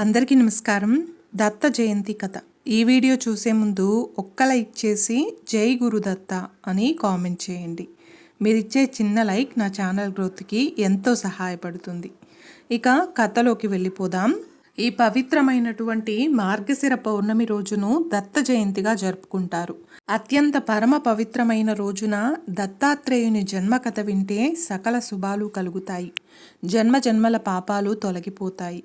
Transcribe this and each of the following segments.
అందరికీ నమస్కారం. దత్త జయంతి కథ. ఈ వీడియో చూసే ముందు ఒక్క లైక్ చేసి జై గురు దత్త అని కామెంట్ చేయండి. మీరిచ్చే చిన్న లైక్ నా ఛానల్ గ్రోత్కి ఎంతో సహాయపడుతుంది. ఇక కథలోకి వెళ్ళిపోదాం. ఈ పవిత్రమైనటువంటి మార్గశిర పౌర్ణమి రోజును దత్త జయంతిగా జరుపుకుంటారు. అత్యంత పరమ పవిత్రమైన రోజున దత్తాత్రేయుని జన్మ కథ వింటే సకల శుభాలు కలుగుతాయి. జన్మ జన్మల పాపాలు తొలగిపోతాయి.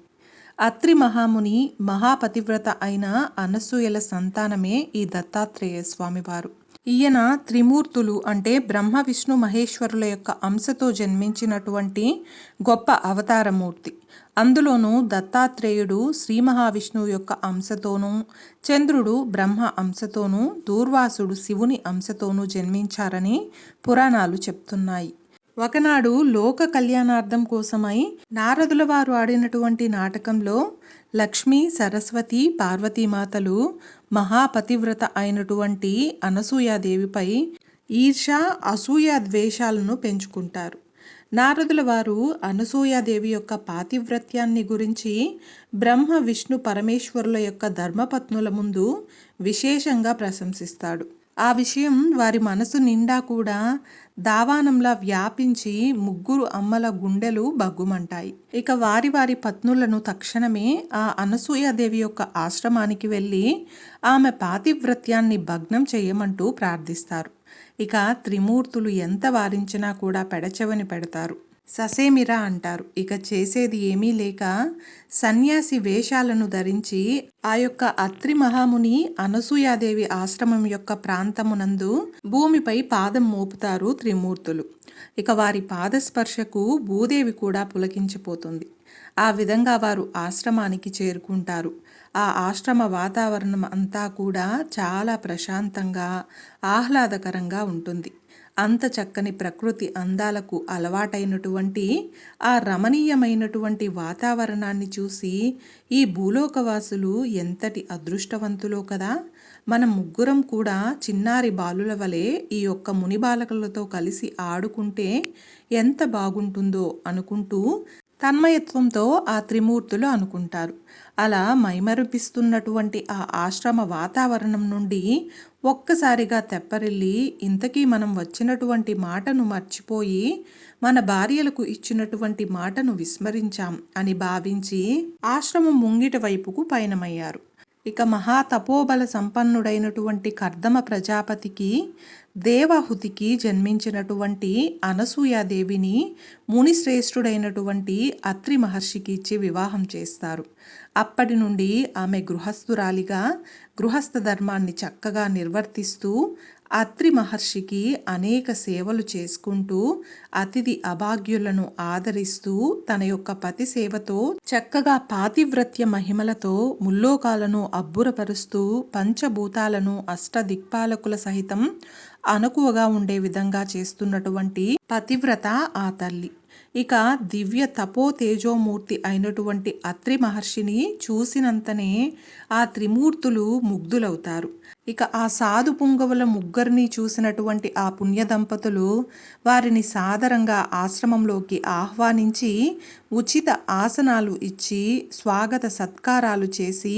అత్రి మహాముని మహాపతివ్రత అయిన అనసూయల సంతానమే ఈ దత్తాత్రేయ స్వామివారు. ఈయన త్రిమూర్తులు అంటే బ్రహ్మ విష్ణు మహేశ్వరుల యొక్క అంశతో జన్మించినటువంటి గొప్ప అవతారమూర్తి. అందులోనూ దత్తాత్రేయుడు శ్రీ మహావిష్ణువు యొక్క అంశతోనూ చంద్రుడు బ్రహ్మ అంశతోనూ దూర్వాసుడు శివుని అంశతోనూ జన్మించారని పురాణాలు చెప్తున్నాయి. ఒకనాడు లోక కళ్యాణార్థం కోసమై నారదుల వారు ఆడినటువంటి నాటకంలో లక్ష్మి సరస్వతి పార్వతీమాతలు మహాపతివ్రత అయినటువంటి అనసూయాదేవిపై ఈర్ష అసూయ ద్వేషాలను పెంచుకుంటారు. నారదుల వారు అనసూయాదేవి యొక్క పాతివ్రత్యాన్ని గురించి బ్రహ్మ విష్ణు పరమేశ్వరుల యొక్క ధర్మపత్నుల ముందు విశేషంగా ప్రశంసిస్తాడు. ఆ విషయం వారి మనసు నిండా కూడా దావానంలా వ్యాపించి ముగ్గురు అమ్మల గుండెలు బగ్గుమంటాయి ఇక వారి వారి పత్నులను తక్షణమే ఆ అనసూయాదేవి యొక్క ఆశ్రమానికి వెళ్ళి ఆమె పాతివ్రత్యాన్ని భగ్నం చేయమంటూ ప్రార్థిస్తారు. ఇక త్రిమూర్తులు ఎంత వారించినా కూడా పెడచెవని పెడతారు. ససేమిరా అంటారు. ఇక చేసేది ఏమీ లేక సన్యాసి వేషాలను ధరించి ఆ యొక్క అత్రి మహాముని అనసూయాదేవి ఆశ్రమం యొక్క ప్రాంతమునందు భూమిపై పాదం మోపుతారు త్రిమూర్తులు. ఇక వారి పాదస్పర్శకు భూదేవి కూడా పులకించిపోతుంది. ఆ విధంగా వారు ఆశ్రమానికి చేరుకుంటారు. ఆ ఆశ్రమ వాతావరణం అంతా కూడా చాలా ప్రశాంతంగా ఆహ్లాదకరంగా ఉంటుంది. అంత చక్కని ప్రకృతి అందాలకు అలవాటైనటువంటి ఆ రమణీయమైనటువంటి వాతావరణాన్ని చూసి ఈ భూలోకవాసులు ఎంతటి అదృష్టవంతులో కదా! మన ముగ్గురం కూడా చిన్నారి బాలుల వలె ఈ యొక్క ముని బాలకలతో కలిసి ఆడుకుంటే ఎంత బాగుంటుందో అనుకుంటూ తన్మయత్వంతో ఆ త్రిమూర్తులు అనుకుంటారు. అలా మైమరిపిస్తున్నటువంటి ఆ ఆశ్రమ వాతావరణం నుండి ఒక్కసారిగా తెప్పరిల్లి ఇంతకీ మనం వచ్చినటువంటి మాటను మర్చిపోయి మన భార్యలకు ఇచ్చినటువంటి మాటను విస్మరించాం అని భావించి ఆశ్రమం ముంగిట వైపుకు పయనమయ్యారు. ఇక మహాతపోబల సంపన్నుడైనటువంటి కర్దమ ప్రజాపతికి దేవహుతికి జన్మించినటువంటి అనసూయాదేవిని మునిశ్రేష్ఠుడైనటువంటి అత్రి మహర్షికి ఇచ్చి వివాహం చేస్తారు. అప్పటి నుండి ఆమె గృహస్థురాలిగా గృహస్థ ధర్మాన్ని చక్కగా నిర్వర్తిస్తూ అత్రి మహర్షికి అనేక సేవలు చేసుకుంటూ అతిథి అభాగ్యులను ఆదరిస్తూ తన యొక్క పతి సేవతో చక్కగా పాతివ్రత్య మహిమలతో ముల్లోకాలను అబ్బురపరుస్తూ పంచభూతాలను అష్టదిక్పాలకుల సహితం అనుకువగా ఉండే విధంగా చేస్తున్నటువంటి పతివ్రత ఆ తల్లి. ఇక దివ్య తపో తేజోమూర్తి అయినటువంటి అత్రి మహర్షిని చూసినంతనే ఆ త్రిమూర్తులు ముగ్ధులవుతారు. ఇక ఆ సాధు పుంగవుల ముగ్గురిని చూసినటువంటి ఆ పుణ్య దంపతులు వారిని సాదరంగా ఆశ్రమంలోకి ఆహ్వానించి ఉచిత ఆసనాలు ఇచ్చి స్వాగత సత్కారాలు చేసి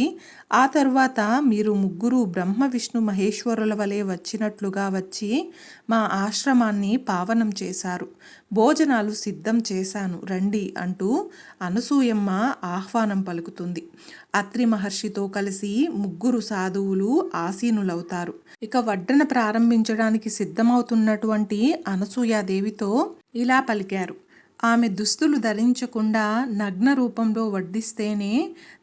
ఆ తర్వాత మీరు ముగ్గురు బ్రహ్మ విష్ణు మహేశ్వరుల వలె వచ్చినట్లుగా వచ్చి మా ఆశ్రమాన్ని పావనం చేశారు. భోజనాలు సిద్ధం చేశాను రండి అంటూ అనసూయమ్మ ఆహ్వానం పలుకుతుంది. అత్రి మహర్షితో కలిసి ముగ్గురు సాధువులు ఆసీనులవుతారు ఇక వడ్డన ప్రారంభించడానికి సిద్ధమవుతున్నటువంటి అనసూయాదేవితో ఇలా పలికారు. ఆమె దుస్తులు ధరించకుండా నగ్న రూపంలో వడ్డిస్తేనే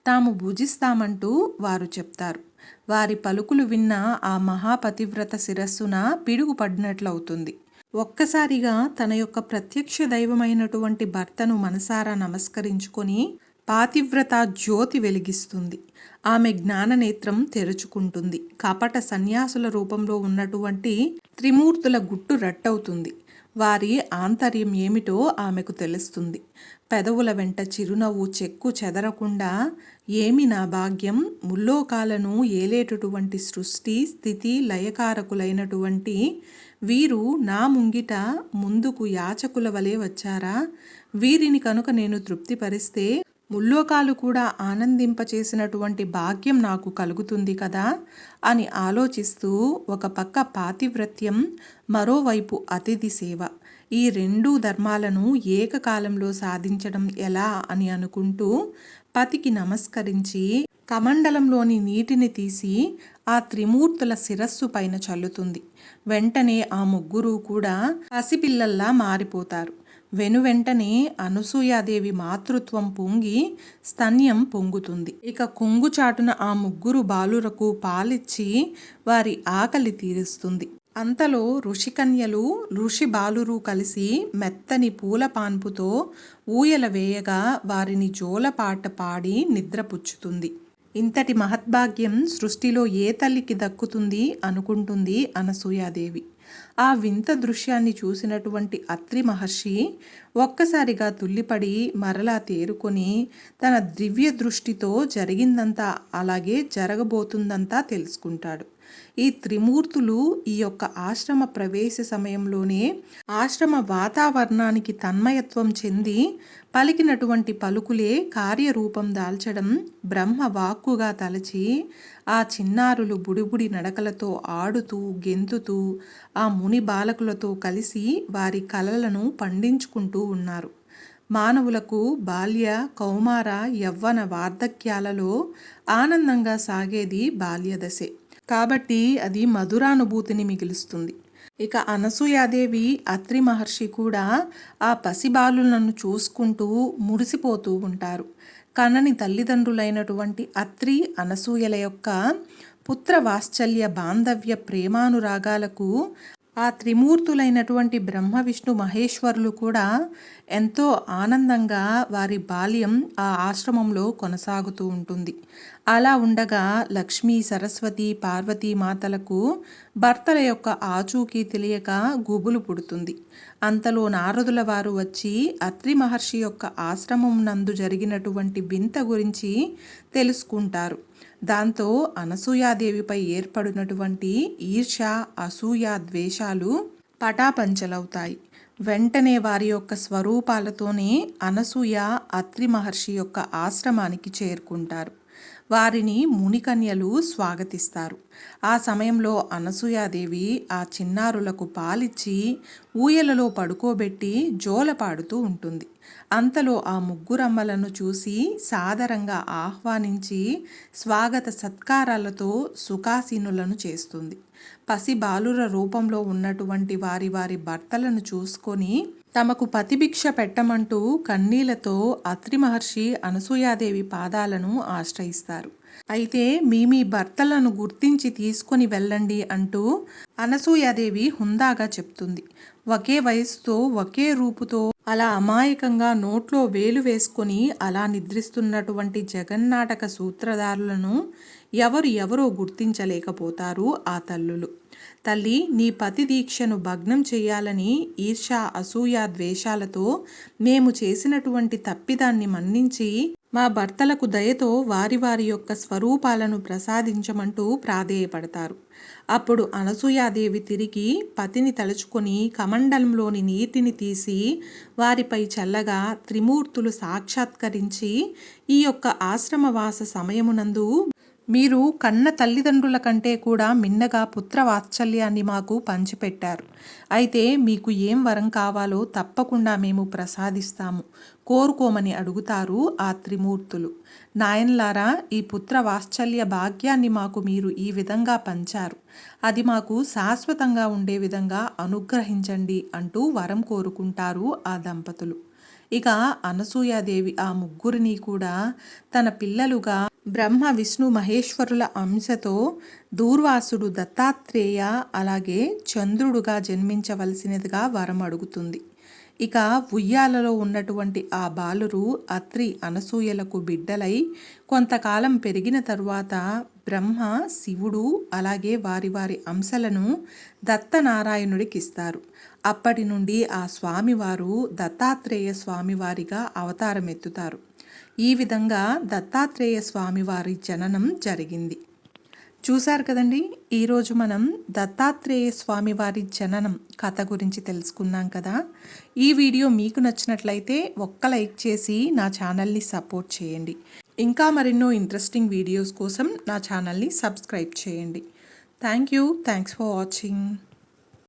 తాము భుజిస్తామంటూ వారు చెప్తారు. వారి పలుకులు విన్న ఆ మహాపతివ్రత శిరస్సున పిడుగుపడినట్లవుతుంది. ఒక్కసారిగా తన యొక్క ప్రత్యక్ష దైవమైనటువంటి భర్తను మనసారా నమస్కరించుకొని పాతివ్రత జ్యోతి వెలిగిస్తుంది. ఆమె జ్ఞాననేత్రం తెరుచుకుంటుంది. కపట సన్యాసుల రూపంలో ఉన్నటువంటి త్రిమూర్తుల గుట్టు రట్టవుతుంది. వారి ఆంతర్యం ఏమిటో ఆమెకు తెలుస్తుంది. పెదవుల వెంట చిరునవ్వు చెక్కు చెదరకుండా ఏమి నా భాగ్యం? ముల్లోకాలను ఏలేటటువంటి సృష్టి స్థితి లయకారకులైనటువంటి వీరు నా ముంగిట ముందుకు యాచకుల వలె వచ్చారా? వీరిని కనుక నేను తృప్తిపరిస్తే ముల్లోకాలు కూడా ఆనందింపచేసినటువంటి భాగ్యం నాకు కలుగుతుంది కదా అని ఆలోచిస్తూ ఒక పక్క పాతివ్రత్యం మరోవైపు అతిథి సేవ. ఈ రెండు ధర్మాలను ఏకకాలంలో సాధించడం ఎలా అని అనుకుంటూ పతికి నమస్కరించి కమండలంలోని నీటిని తీసి ఆ త్రిమూర్తుల శిరస్సు పైన చల్లుతుంది. వెంటనే ఆ ముగ్గురు కూడా పసిపిల్లల్లా మారిపోతారు. వెనువెంటనే అనసూయాదేవి మాతృత్వం పొంగి స్తన్యం పొంగుతుంది. ఇక కొంగు చాటున ఆ ముగ్గురు బాలురకు పాలిచ్చి వారి ఆకలి తీరుస్తుంది. అంతలో ఋషికన్యలు ఋషి బాలురు కలిసి మెత్తని పూల పాన్పుతో ఊయల వేయగా వారిని జోలపాట పాడి నిద్రపుచ్చుతుంది. ఇంతటి మహద్భాగ్యం సృష్టిలో ఏ తల్లికి దక్కుతుంది అనుకుంటుంది అనసూయాదేవి. ఆ వింత దృశ్యాన్ని చూసినటువంటి అత్రి మహర్షి ఒక్కసారిగా తుల్లిపడి మరలా తేరుకొని తన దివ్య దృష్టితో జరిగిందంతా అలాగే జరగబోతుందంతా తెలుసుకుంటాడు. ఈ త్రిమూర్తులు ఈ యొక్క ఆశ్రమ ప్రవేశ సమయంలోనే ఆశ్రమ వాతావరణానికి తన్మయత్వం చెంది పలికినటువంటి పలుకులే కార్యరూపం దాల్చడం బ్రహ్మ వాక్కుగా తలచి ఆ చిన్నారులు బుడిబుడి నడకలతో ఆడుతూ గెంతుతూ ఆ ముని బాలకులతో కలిసి వారి కలలను పండించుకుంటూ ఉన్నారు. మానవులకు బాల్య కౌమార యవ్వన వార్ధక్యాలలో ఆనందంగా సాగేది బాల్యదశే. కాబట్టి అది మధురానుభూతిని మిగులుస్తుంది. ఇక అనసూయాదేవి అత్రి మహర్షి కూడా ఆ పసిబాలులను చూసుకుంటూ మురిసిపోతూ ఉంటారు. కనని తల్లిదండ్రులైనటువంటి అత్రి అనసూయల యొక్క పుత్ర వాత్సల్య బాంధవ్య ప్రేమానురాగాలకు ఆ త్రిమూర్తులైనటువంటి బ్రహ్మ విష్ణు మహేశ్వరులు కూడా ఎంతో ఆనందంగా వారి బాల్యం ఆ ఆశ్రమంలో కొనసాగుతూ ఉంటుంది. అలా ఉండగా లక్ష్మీ సరస్వతి పార్వతీ మాతలకు భర్తల యొక్క ఆచూకీ తెలియక గుబులు పుడుతుంది. అంతలో నారదుల వారు వచ్చి అత్రి మహర్షి యొక్క ఆశ్రమం నందు జరిగినటువంటి వింత గురించి తెలుసుకుంటారు. దాంతో అనసూయాదేవిపై ఏర్పడినటువంటి ఈర్ష అసూయ ద్వేషాలు పటాపంచలవుతాయి. వెంటనే వారి యొక్క స్వరూపాలతోనే అనసూయ అత్రి మహర్షి యొక్క ఆశ్రమానికి చేరుకుంటారు. వారిని మునికన్యలు స్వాగతిస్తారు. ఆ సమయంలో అనసూయాదేవి ఆ చిన్నారులకు పాలిచ్చి ఊయలలో పడుకోబెట్టి జోలపాడుతూ ఉంటుంది. అంతలో ఆ ముగ్గురమ్మలను చూసి సాదరంగా ఆహ్వానించి స్వాగత సత్కారాలతో సుఖాసీనులను చేస్తుంది. పసి బాలుర రూపంలో ఉన్నటువంటి వారి వారి భర్తలను చూసుకొని తమకు పతిభిక్ష పెట్టమంటూ కన్నీలతో అత్రి మహర్షి అనసూయాదేవి పాదాలను ఆశ్రయిస్తారు. అయితే మీ మీ భర్తలను గుర్తించి తీసుకొని వెళ్ళండి అంటూ అనసూయాదేవి హుందాగా చెప్తుంది. ఒకే వయసుతో ఒకే రూపుతో అలా అమాయకంగా నోట్లో వేలు వేసుకొని అలా నిద్రిస్తున్నటువంటి జగన్నాటక సూత్రధారులను ఎవరు ఎవరో గుర్తించలేకపోతారు ఆ తల్లులు. తల్లి నీ పతి దీక్షను భగ్నం చేయాలని ఈర్ష అసూయ ద్వేషాలతో మేము చేసినటువంటి తప్పిదాన్ని మన్నించి మా భర్తలకు దయతో వారి వారి యొక్క స్వరూపాలను ప్రసాదించమంటూ ప్రాధేయపడతారు. అప్పుడు అనసూయాదేవి తిరిగి పతిని తలుచుకొని కమండలంలోని నీటిని తీసి వారిపై చల్లగా త్రిమూర్తులు సాక్షాత్కరించి ఈ యొక్క ఆశ్రమవాస సమయమునందు మీరు కన్న తల్లిదండ్రుల కంటే కూడా మిన్నగా పుత్ర వాత్సల్యాన్ని మాకు పంచిపెట్టారు. అయితే మీకు ఏం వరం కావాలో తప్పకుండా మేము ప్రసాదిస్తాము. కోరుకోమని అడుగుతారు ఆ త్రిమూర్తులు. నాయన్లారా ఈ పుత్ర వాత్సల్య భాగ్యాన్ని మాకు మీరు ఈ విధంగా పంచారు. అది మాకు శాశ్వతంగా ఉండే విధంగా అనుగ్రహించండి అంటూ వరం కోరుకుంటారు ఆ దంపతులు. ఇక అనసూయాదేవి ఆ ముగ్గురిని కూడా తన పిల్లలుగా బ్రహ్మ విష్ణు మహేశ్వరుల అంశతో దూర్వాసుడు దత్తాత్రేయ అలాగే చంద్రుడుగా జన్మించవలసినదిగా వరం అడుగుతుంది. ఇక ఉయ్యాలలో ఉన్నటువంటి ఆ బాలురు అత్రి అనసూయలకు బిడ్డలై కొంతకాలం పెరిగిన తరువాత బ్రహ్మ శివుడు అలాగే వారి వారి అంశలను దత్తనారాయణుడికి ఇస్తారు అప్పటి నుండి ఆ స్వామివారు దత్తాత్రేయ స్వామివారిగా అవతారమెత్తుతారు. ఈ విధంగా దత్తాత్రేయ స్వామివారి జననం జరిగింది. చూశారు కదండి? ఈరోజు మనం దత్తాత్రేయ స్వామివారి జననం కథ గురించి తెలుసుకున్నాం కదా. ఈ వీడియో మీకు నచ్చినట్లయితే ఒక్క లైక్ చేసి నా ఛానల్ని సపోర్ట్ చేయండి. ఇంకా మరెన్నో ఇంట్రెస్టింగ్ వీడియోస్ కోసం నా ఛానల్ని సబ్స్క్రైబ్ చేయండి. Thank you. Thanks for watching.